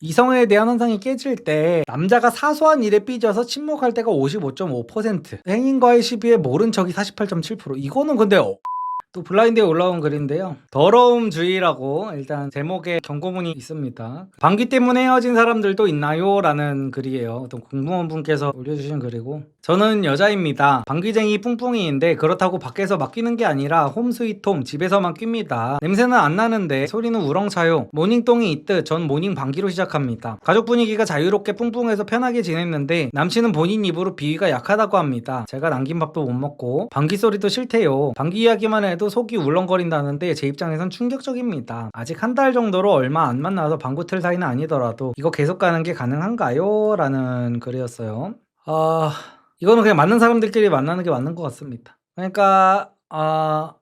이성에 대한 환상이 깨질 때 남자가 사소한 일에 삐져서 침묵할 때가 55.5% 행인과의 시비에 모른 척이 48.7% 이거는 근데 어- 또 블라인드에 올라온 글인데요. 더러움 주의라고 일단 제목에 경고문이 있습니다. 방귀 때문에 헤어진 사람들도 있나요? 라는 글이에요. 어떤 공무원분께서 올려주신 글이고 저는 여자입니다. 방귀쟁이 뿡뿡이인데 그렇다고 밖에서 맡기는 게 아니라 홈 스위트 홈 집에서만 낍니다. 냄새는 안 나는데 소리는 우렁차요. 모닝똥이 있듯 전 모닝 방귀로 시작합니다. 가족 분위기가 자유롭게 뿡뿡해서 편하게 지냈는데 남친은 본인 입으로 비위가 약하다고 합니다. 제가 남긴 밥도 못 먹고 방귀 소리도 싫대요. 방귀 이야기만 해도 속이 울렁거린다는데 제 입장에선 충격적입니다. 아직 한 달 정도로 얼마 안 만나서 방구 틀 사이는 아니더라도 이거 계속 가는 게 가능한가요? 라는 글이었어요. 아 이거는 그냥 맞는 사람들끼리 만나는 게 맞는 것 같습니다. 그러니까 아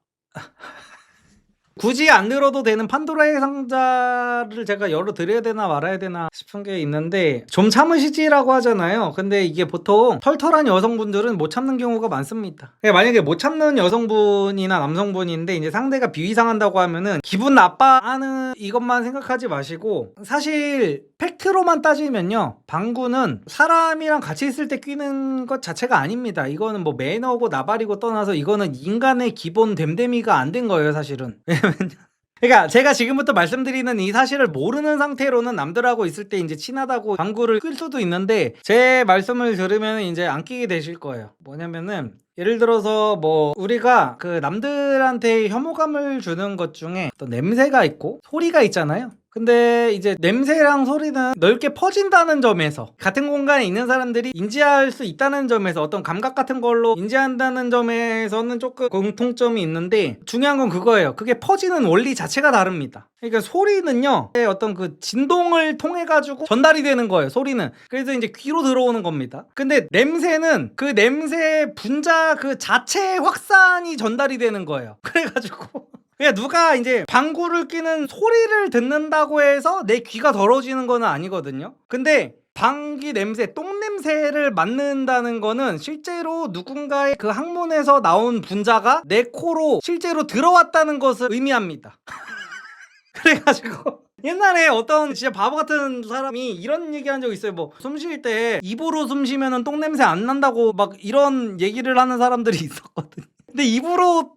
굳이 안 들어도 되는 판도라의 상자를 제가 열어드려야 되나 말아야 되나 싶은 게 있는데 좀 참으시지라고 하잖아요. 근데 이게 보통 털털한 여성분들은 못 참는 경우가 많습니다. 그러니까 만약에 못 참는 여성분이나 남성분인데 이제 상대가 비위상한다고 하면은 기분 나빠하는 이것만 생각하지 마시고 사실 팩트로만 따지면요. 방구는 사람이랑 같이 있을 때 끼는 것 자체가 아닙니다. 이거는 뭐 매너고 나발이고 떠나서 이거는 인간의 기본 됨됨이가 안 된 거예요, 사실은. 그러니까 제가 지금부터 말씀드리는 이 사실을 모르는 상태로는 남들하고 있을 때 이제 친하다고 방구를 끌 수도 있는데 제 말씀을 들으면 이제 안 끼게 되실 거예요. 뭐냐면은 예를 들어서 뭐 우리가 그 남들한테 혐오감을 주는 것 중에 어떤 냄새가 있고 소리가 있잖아요. 근데 이제 냄새랑 소리는 넓게 퍼진다는 점에서 같은 공간에 있는 사람들이 인지할 수 있다는 점에서 어떤 감각 같은 걸로 인지한다는 점에서는 조금 공통점이 있는데 중요한 건 그거예요. 그게 퍼지는 원리 자체가 다릅니다. 그러니까 소리는요, 어떤 그 진동을 통해 가지고 전달이 되는 거예요. 소리는 그래서 이제 귀로 들어오는 겁니다. 근데 냄새는 그 냄새 분자 그 자체의 확산이 전달이 되는 거예요. 그래가지고. 그냥 누가 이제 방구를 끼는 소리를 듣는다고 해서 내 귀가 더러워지는 건 아니거든요. 근데 방귀 냄새, 똥 냄새를 맡는다는 거는 실제로 누군가의 그 항문에서 나온 분자가 내 코로 실제로 들어왔다는 것을 의미합니다. 그래가지고 옛날에 어떤 진짜 바보 같은 사람이 이런 얘기 한 적 있어요. 뭐 숨 쉴 때 입으로 숨 쉬면은 똥 냄새 안 난다고 막 이런 얘기를 하는 사람들이 있었거든요. 근데 입으로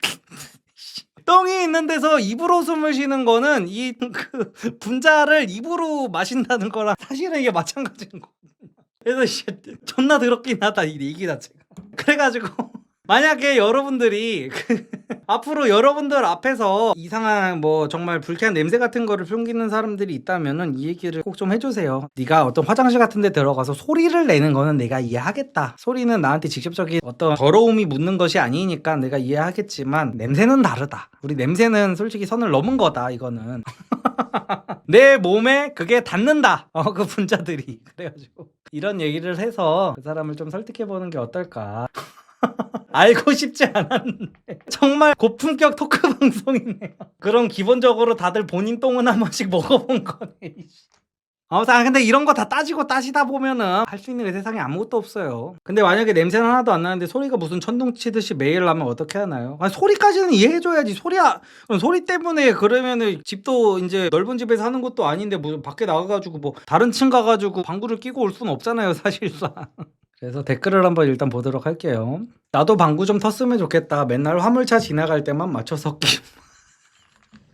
똥이 있는 데서 입으로 숨을 쉬는 거는 이 그 분자를 입으로 마신다는 거랑 사실은 이게 마찬가지인 거거든요. 그래서 씨, 존나 더럽긴 하다 이 얘기 자체가. 그래가지고 만약에 여러분들이 그 앞으로 여러분들 앞에서 이상한 뭐 정말 불쾌한 냄새 같은 거를 풍기는 사람들이 있다면은 이 얘기를 꼭 좀 해주세요. 네가 어떤 화장실 같은 데 들어가서 소리를 내는 거는 내가 이해하겠다. 소리는 나한테 직접적인 어떤 더러움이 묻는 것이 아니니까 내가 이해하겠지만 냄새는 다르다. 우리 냄새는 솔직히 선을 넘은 거다 이거는. 내 몸에 그게 닿는다. 어, 그 분자들이. 그래가지고 이런 얘기를 해서 그 사람을 좀 설득해보는 게 어떨까. 알고 싶지 않았는데 정말 고품격 토크 방송이네요. 그럼 기본적으로 다들 본인 똥은 한 번씩 먹어본 거네. 아무튼 아, 근데 이런 거 다 따지고 따지다 보면은 할 수 있는 게 세상에 아무것도 없어요. 근데 만약에 냄새는 하나도 안 나는데 소리가 무슨 천둥 치듯이 매일 나면 어떻게 하나요? 아니, 소리까지는 이해해줘야지. 소리야 소리 때문에 그러면은 집도 이제 넓은 집에 사는 것도 아닌데 무슨 밖에 나가가지고 뭐 다른 층 가가지고 방구를 끼고 올 수는 없잖아요 사실상. 그래서 댓글을 한번 일단 보도록 할게요. 나도 방구 좀 텄으면 좋겠다. 맨날 화물차 지나갈 때만 맞춰서 끼.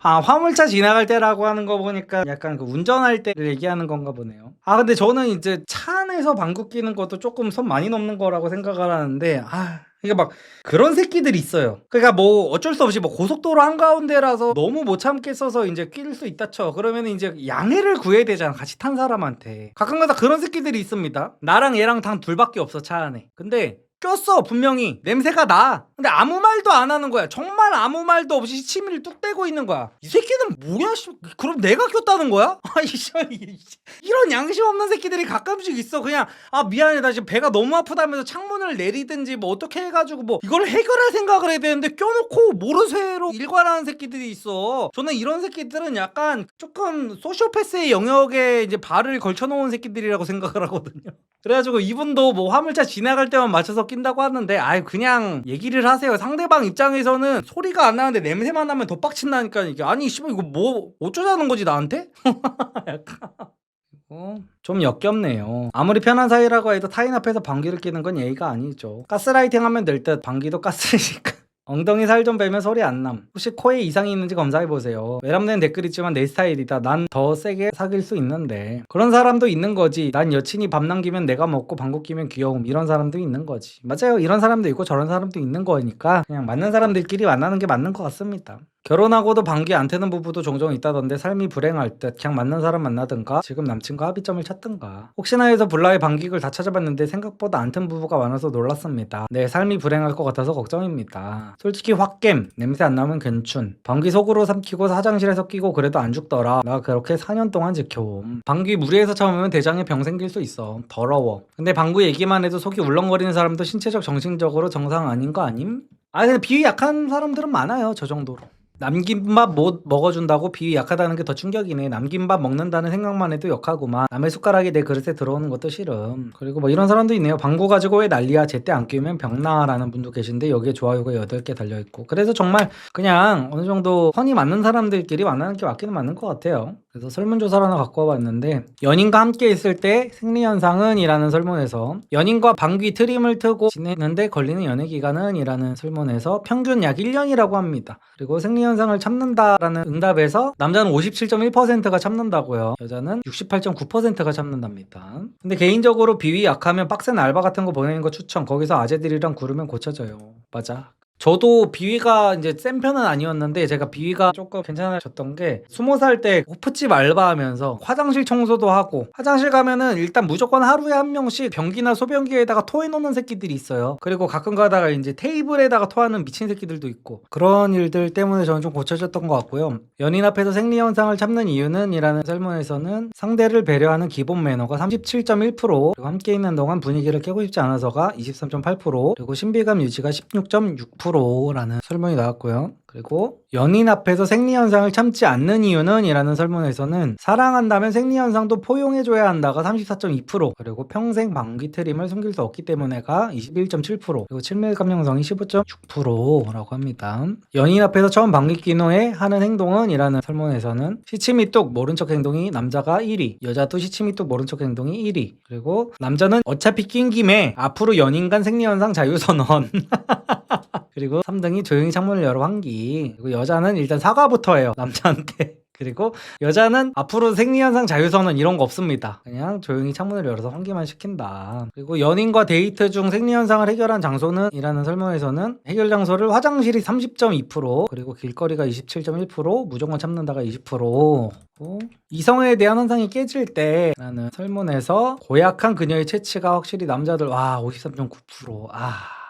아, 화물차 지나갈 때라고 하는 거 보니까 약간 그 운전할 때를 얘기하는 건가 보네요. 아, 근데 저는 이제 차 안에서 방구 끼는 것도 조금 선 많이 넘는 거라고 생각을 하는데, 아, 그러니까 막 그런 새끼들이 있어요. 그러니까 뭐 어쩔 수 없이 뭐 고속도로 한가운데라서 너무 못 참겠어서 이제 낄 수 있다 쳐. 그러면 이제 양해를 구해야 되잖아. 같이 탄 사람한테. 가끔가다 그런 새끼들이 있습니다. 나랑 얘랑 단 둘밖에 없어 차 안에. 근데 꼈어 분명히. 냄새가 나. 근데 아무 말도 안 하는 거야. 정말 아무 말도 없이 침을 뚝 떼고 있는 거야. 이 새끼는 뭐야 씨. 그럼 내가 꼈다는 거야? 아이 씨 이런 양심 없는 새끼들이 가끔씩 있어. 그냥 아 미안해. 나 지금 배가 너무 아프다면서 창문을 내리든지 뭐 어떻게 해가지고 뭐 이걸 해결할 생각을 해야 되는데 껴놓고 모르쇠로 일관하는 새끼들이 있어. 저는 이런 새끼들은 약간 조금 소시오패스의 영역에 이제 발을 걸쳐놓은 새끼들이라고 생각을 하거든요 그래가지고 이분도 뭐 화물차 지나갈 때만 맞춰서 낀다고 하는데 아이 그냥 얘기를 하세요 상대방 입장에서는 소리가 안 나는데 냄새만 나면 더 빡친다니까 이게 아니 씨발 이거 뭐 어쩌자는 거지 나한테? 약간 어, 좀 역겹네요. 아무리 편한 사이라고 해도 타인 앞에서 방귀를 끼는 건 예의가 아니죠. 가스라이팅 하면 될 듯 방귀도 가스니까. 엉덩이 살 좀 빼면 소리 안 남. 혹시 코에 이상이 있는지 검사해 보세요. 외람된 댓글 있지만 내 스타일이다. 난 더 세게 사귈 수 있는데 그런 사람도 있는 거지. 난 여친이 밥 남기면 내가 먹고 방귀 끼면 귀여움 이런 사람도 있는 거지. 맞아요. 이런 사람도 있고 저런 사람도 있는 거니까 그냥 맞는 사람들끼리 만나는 게 맞는 것 같습니다. 결혼하고도 방귀 안 트는 부부도 종종 있다던데 삶이 불행할 듯 그냥 맞는 사람 만나든가 지금 남친과 합의점을 찾든가. 혹시나 해서 블라의 방귀를 다 찾아봤는데 생각보다 안 튼 부부가 많아서 놀랐습니다. 내 삶이 불행할 것 같아서 걱정입니다. 솔직히 확겜 냄새 안 나면 괜춘 방귀 속으로 삼키고 화장실에서 끼고 그래도 안 죽더라. 나 그렇게 4년 동안 지켜옴. 방귀 무리해서 참으면 대장에 병 생길 수 있어. 더러워. 근데 방귀 얘기만 해도 속이 울렁거리는 사람도 신체적 정신적으로 정상 아닌 거 아님? 아니 근데 비위 약한 사람들은 많아요 저 정도로 남긴 밥 못 먹어준다고 비위 약하다는 게 더 충격이네. 남긴 밥 먹는다는 생각만 해도 역하구만. 남의 숟가락이 내 그릇에 들어오는 것도 싫음. 그리고 뭐 이런 사람도 있네요. 방구 가지고 왜 난리야. 제때 안 끼우면 병나라는 분도 계신데 여기에 좋아요가 8개 달려있고. 그래서 정말 그냥 어느 정도 선이 맞는 사람들끼리 만나는 게 맞기는 맞는 것 같아요. 그래서 설문조사를 하나 갖고 와봤는데 연인과 함께 있을 때 생리현상은 이라는 설문에서 연인과 방귀 트림을 트고 지내는데 걸리는 연애기간은 이라는 설문에서 평균 약 1년이라고 합니다. 그리고 생리현상을 참는다라는 응답에서 남자는 57.1%가 참는다고요. 여자는 68.9%가 참는답니다. 근데 개인적으로 비위 약하면 빡센 알바 같은 거 보내는 거 추천. 거기서 아재들이랑 구르면 고쳐져요. 맞아. 저도 비위가 이제 센 편은 아니었는데 제가 비위가 조금 괜찮아졌던 게 스무 살 때 호프집 알바하면서 화장실 청소도 하고 화장실 가면은 일단 무조건 하루에 한 명씩 변기나 소변기에다가 토해 놓는 새끼들이 있어요. 그리고 가끔 가다가 이제 테이블에다가 토하는 미친 새끼들도 있고 그런 일들 때문에 저는 좀 고쳐졌던 것 같고요. 연인 앞에서 생리 현상을 참는 이유는 이라는 설문에서는 상대를 배려하는 기본 매너가 37.1% 그리고 함께 있는 동안 분위기를 깨고 싶지 않아서가 23.8% 그리고 신비감 유지가 16.6% 라는 설문이 나왔고요. 그리고 연인 앞에서 생리현상을 참지 않는 이유는 이라는 설문에서는 사랑한다면 생리현상도 포용해줘야 한다가 34.2% 그리고 평생 방귀 트림을 숨길 수 없기 때문에가 21.7% 그리고 친밀감 형성이 15.6%라고 합니다. 연인 앞에서 처음 방귀 낀 후에 하는 행동은 이라는 설문에서는 시치미 뚝 모른 척 행동이 남자가 1위 여자도 시치미 뚝 모른 척 행동이 1위 그리고 남자는 어차피 낀 김에 앞으로 연인 간 생리현상 자유선언 그리고 3등이 조용히 창문을 열어 환기. 그리고 여자는 일단 사과부터 해요. 남자한테. 그리고 여자는 앞으로 생리현상 자유선언 이런 거 없습니다. 그냥 조용히 창문을 열어서 환기만 시킨다. 그리고 연인과 데이트 중 생리현상을 해결한 장소는 이라는 설문에서는 해결 장소를 화장실이 30.2% 그리고 길거리가 27.1% 무조건 참는다가 20%고 이성에 대한 환상이 깨질 때라는 설문에서 고약한 그녀의 체취가 확실히 남자들 와 53.9%아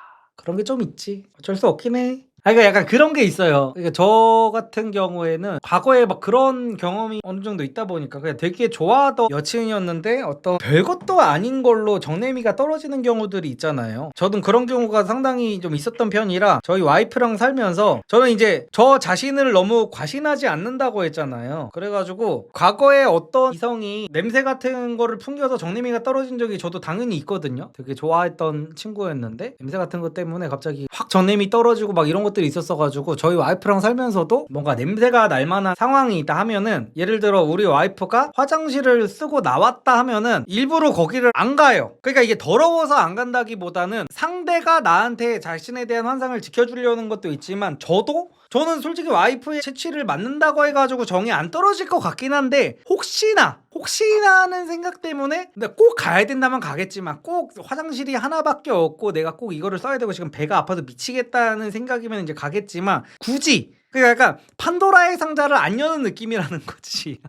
그런 게 좀 있지. 어쩔 수 없긴 해. 아, 그러니까 약간 그런 게 있어요. 그러니까 저 같은 경우에는 과거에 막 그런 경험이 어느 정도 있다 보니까 그냥 되게 좋아하던 여친이었는데 어떤 별것도 아닌 걸로 정내미가 떨어지는 경우들이 있잖아요. 저는 그런 경우가 상당히 좀 있었던 편이라 저희 와이프랑 살면서 저는 이제 저 자신을 너무 과신하지 않는다고 했잖아요. 그래가지고 과거에 어떤 이성이 냄새 같은 거를 풍겨서 정내미가 떨어진 적이 저도 당연히 있거든요. 되게 좋아했던 친구였는데 냄새 같은 것 때문에 갑자기 확 정내미 떨어지고 막 이런 것들이 있었어가지고 저희 와이프랑 살면서도 뭔가 냄새가 날 만한 상황이 있다 하면은 예를 들어 우리 와이프가 화장실을 쓰고 나왔다 하면은 일부러 거기를 안 가요. 그러니까 이게 더러워서 안 간다기보다는 상대가 나한테 자신에 대한 환상을 지켜주려는 것도 있지만 저도 저는 솔직히 와이프의 채취를 맞는다고 해가지고 정이 안 떨어질 것 같긴 한데 혹시나 혹시나 하는 생각 때문에 근데 꼭 가야 된다면 가겠지만 꼭 화장실이 하나밖에 없고 내가 꼭 이거를 써야 되고 지금 배가 아파서 미치겠다는 생각이면 이제 가겠지만 굳이 그러니까 약간 판도라의 상자를 안 여는 느낌이라는 거지.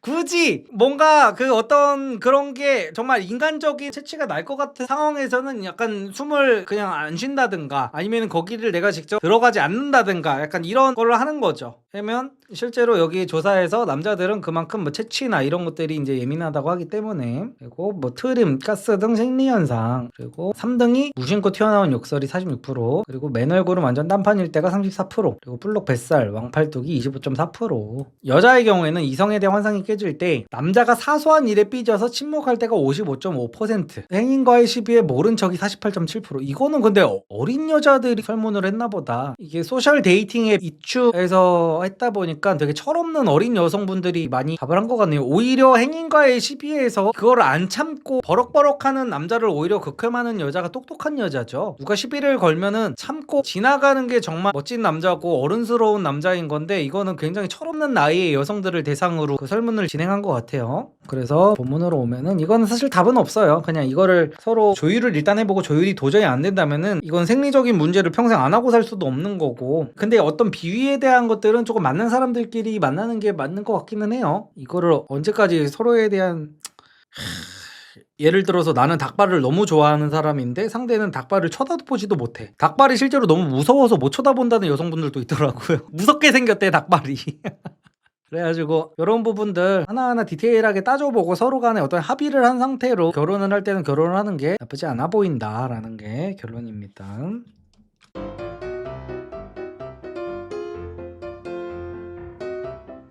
굳이 뭔가 그 어떤 그런 게 정말 인간적인 채취가 날 것 같은 상황에서는 약간 숨을 그냥 안 쉰다든가 아니면 거기를 내가 직접 들어가지 않는다든가 약간 이런 거를 하는 거죠. 그러면 실제로 여기 조사에서 남자들은 그만큼 뭐 채취나 이런 것들이 이제 예민하다고 하기 때문에 그리고 뭐 트림, 가스 등 생리 현상 그리고 3등이 무심코 튀어나온 욕설이 46% 그리고 맨 얼굴은 완전 딴판일 때가 34% 그리고 블록 뱃살, 왕팔뚝이 25.4% 여자의 경우에는 이성에 대한 환상이 깨질 때 남자가 사소한 일에 삐져서 침묵할 때가 55.5% 행인과의 시비에 모른 척이 48.7% 이거는 근데 어- 어린 여자들이 설문을 했나 보다. 이게 소셜 데이팅 앱 이추에서 했다 보니까 보니까 되게 철없는 어린 여성분들이 많이 답을 한 것 같네요. 오히려 행인과의 시비에서 그거를 안 참고 버럭버럭하는 남자를 오히려 극혐하는 여자가 똑똑한 여자죠. 누가 시비를 걸면은 참고 지나가는 게 정말 멋진 남자고 어른스러운 남자인 건데 이거는 굉장히 철없는 나이의 여성들을 대상으로 그 설문을 진행한 것 같아요. 그래서 본문으로 오면은 이거는 사실 답은 없어요. 그냥 이거를 서로 조율을 일단 해보고 조율이 도저히 안 된다면은 이건 생리적인 문제를 평생 안 하고 살 수도 없는 거고. 근데 어떤 비위에 대한 것들은 조금 맞는 사람들끼리 만나는 게 맞는 것 같기는 해요. 이거를 언제까지 서로에 대한 예를 들어서 나는 닭발을 너무 좋아하는 사람인데 상대는 닭발을 쳐다보지도 못해. 닭발이 실제로 너무 무서워서 못 쳐다본다는 여성분들도 있더라고요. 무섭게 생겼대 닭발이. 그래가지고 이런 부분들 하나하나 디테일하게 따져보고 서로 간에 어떤 합의를 한 상태로 결혼을 할 때는 결혼을 하는 게 나쁘지 않아 보인다라는 게 결론입니다.